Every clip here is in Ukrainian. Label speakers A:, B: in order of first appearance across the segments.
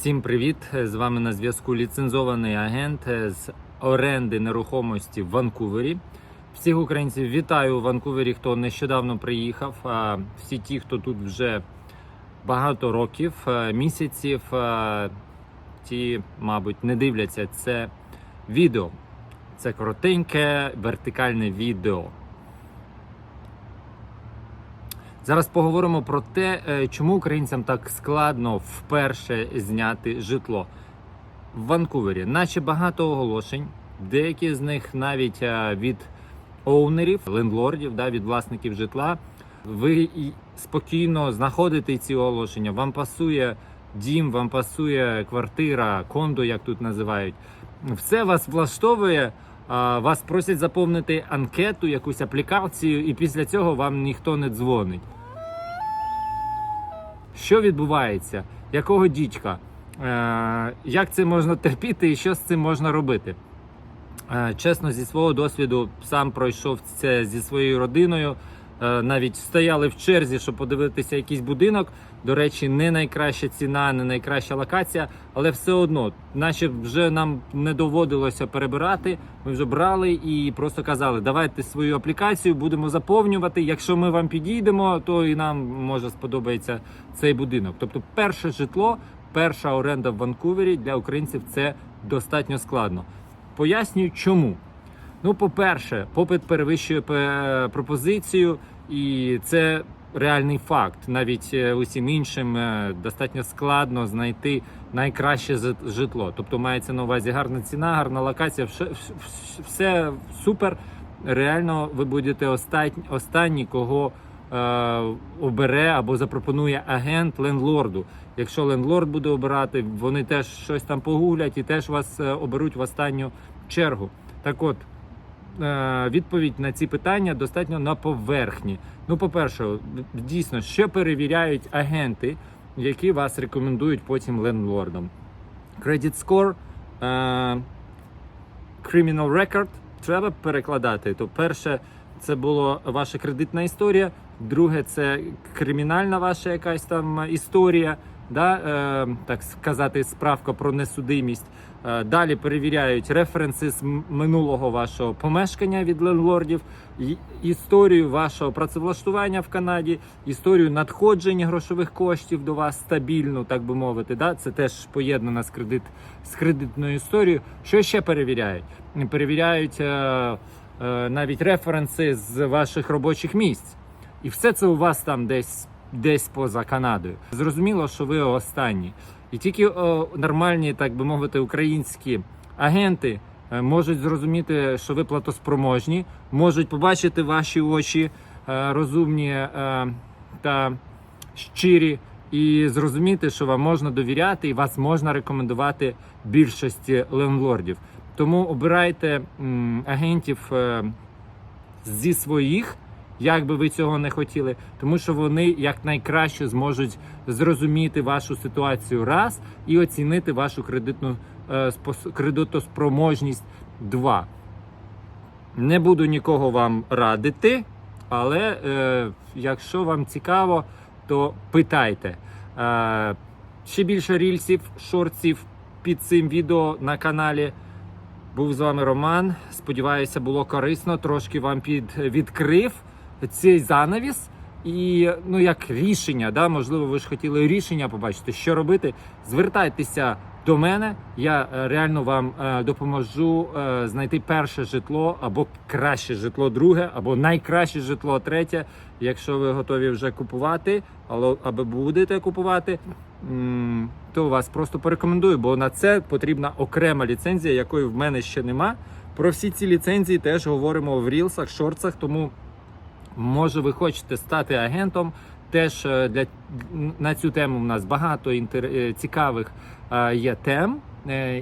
A: Всім привіт! З вами на зв'язку ліцензований агент з оренди нерухомості в Ванкувері. Всіх українців вітаю у Ванкувері, хто нещодавно приїхав. Всі ті, хто тут вже багато років, місяців, ті, мабуть, не дивляться це відео. Це коротеньке вертикальне відео. Зараз поговоримо про те, е, чому українцям так складно вперше зняти житло в Ванкувері. Наче багато оголошень, деякі з них навіть е, від оунерів, лендлордів, да, від власників житла. Ви спокійно знаходите ці оголошення. Вам пасує дім, вам пасує квартира, кондо, як тут називають. Все вас влаштовує. Вас просять заповнити анкету, якусь аплікацію, і після цього вам ніхто не дзвонить. Що відбувається? Якого дідька? Е, як це можна терпіти і що з цим можна робити? Е, чесно, зі свого досвіду сам пройшов це зі своєю родиною. Е, навіть стояли в черзі, щоб подивитися якийсь будинок. До речі, не найкраща ціна, не найкраща локація, але все одно, наче вже нам не доводилося перебирати. Ми вже брали і просто казали, давайте свою аплікацію будемо заповнювати. Якщо ми вам підійдемо, то і нам може сподобається цей будинок. Тобто, перше житло, перша оренда в Ванкувері для українців це достатньо складно. Пояснюю, чому. Ну, по-перше, попит перевищує пропозицію, і це реальний факт. Навіть е, усім іншим е, достатньо складно знайти найкраще жит- житло. Тобто мається на увазі гарна ціна, гарна локація, все, супер. Реально, ви будете останні, останні кого е, обере або запропонує агент лендлорду. Якщо лендлорд буде обирати, вони теж щось там погуглять і теж вас е, оберуть в останню чергу. Так от, е, відповідь на ці питання достатньо на поверхні. Ну, по-перше, дійсно, що перевіряють агенти, які вас рекомендують потім лендлордам. Credit score, е, criminal record треба перекладати. То перше, це була ваша кредитна історія. Друге, це кримінальна ваша якась там історія, да, е, так сказати, справка про несудимість. Е, Далі перевіряють референси з минулого вашого помешкання від лендлордів, історію вашого працевлаштування в Канаді, історію надходження грошових коштів до вас стабільну, так би мовити. Да? Це теж поєднано з кредит з кредитною історією. Що ще перевіряють? Перевіряють е, е, навіть референси з ваших робочих місць. І все це у вас там десь десь поза Канадою. Зрозуміло, що ви останні. І тільки о, нормальні, так би мовити, українські агенти е, можуть зрозуміти, що ви платоспроможні, можуть побачити ваші очі е, розумні е, та щирі, і зрозуміти, що вам можна довіряти і вас можна рекомендувати більшості лендлордів. Тому обирайте м, агентів е, зі своїх, як би ви цього не хотіли, тому що вони якнайкраще зможуть зрозуміти вашу ситуацію раз і оцінити вашу кредитну е, кредитоспроможність два. Не буду нікого вам радити, але е, якщо вам цікаво, то питайте. Е, ще більше рільсів, шортсів під цим відео на каналі. Був з вами Роман. Сподіваюся, було корисно. Трошки вам під відкрив цей занавіс. І ну як рішення, да, можливо, ви ж хотіли рішення побачити, що робити. Звертайтеся до мене. Я е, реально вам е, допоможу е, знайти перше житло або краще житло, друге, або найкраще житло третє. Якщо ви готові вже купувати, але або будете купувати, то вас просто порекомендую, бо на це потрібна окрема ліцензія, якої в мене ще нема. Про всі ці ліцензії теж говоримо в рілсах, шорцах, тому може ви хочете стати агентом. Теж е, для на цю тему в нас багато інтер... е, цікавих е, є тем.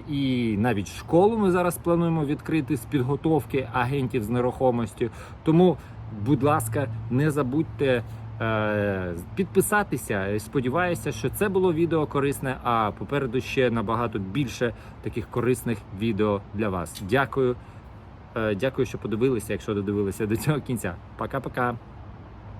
A: І навіть школу ми зараз плануємо відкрити з підготовки агентів з нерухомості. Тому, будь ласка, не забудьте підписатися. Сподіваюся, що це було відео корисне. А попереду ще набагато більше таких корисних відео для вас. Дякую. Е, Дякую, що подивилися, якщо додивилися до цього кінця. Пока-пока.